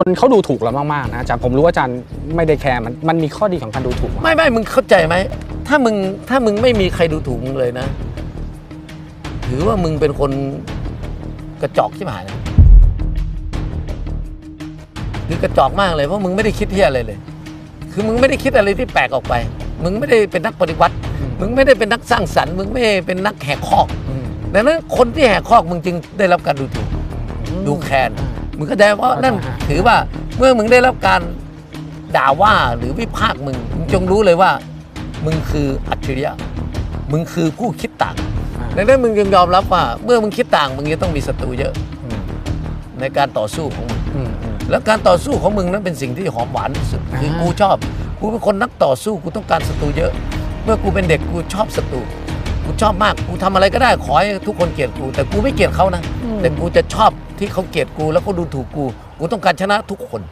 คนเขาดูถูกเรามากๆนะอาจารย์ผมรู้ว่าอาจารย์ไม่ได้แคร์มันมันมีข้อดีของการดูถูกไม่ไม่มึงเข้าใจไหม ถ้ามึงถ้ามึงไม่มีใครดูถูกมึงเลยนะ ถือว่ามึงเป็นคนกระจอกที่หายนะคือกระจอกมากเลยเพราะมึงไม่ได้คิดที่อะไรเลย คือมึงไม่ได้คิดอะไรที่แปลกออกไป มึงไม่ได้เป็นนักปฏิวัติ มึงไม่ได้เป็นนักสร้างสรรค์ มึงไม่ได้เป็นนักแหกคอก อืมดังนั้นคนที่แหกคอกมึงจึงได้รับการดูถูก ดูแคลน มึงเข้าใจเพราะนั่นเข้าใจฮะถือว่าเมื่อมึงได้รับการด่าว่าหรือวิพากษ์มึงมึงจงรู้เลยว่า มึงคืออัจฉริยะ มึงคือผู้คิดต่างอ่าดังนั้นมึงจึงยอมรับว่า เมื่อมึงคิดต่าง มึงจะต้องมีศัตรูเยอะอืมในการต่อสู้ของมึงอืมอืมแล้วการต่อสู้ของมึงนั้นเป็นสิ่งที่หอมหวานที่สุดอ่าคือกูชอบ กูเป็นคนนักต่อสู้กูต้องการศัตรูเยอะ เมื่อกูเป็นเด็กกูชอบศัตรู กูชอบมากกูทำอะไรก็ได้ขอให้ทุกคนเกลียดกู แต่กูไม่เกลียดเขานะ แต่กูจะชอบที่เขาเกลียดกูแล้วก็ดูถูกกู กูต้องการชนะทุกคน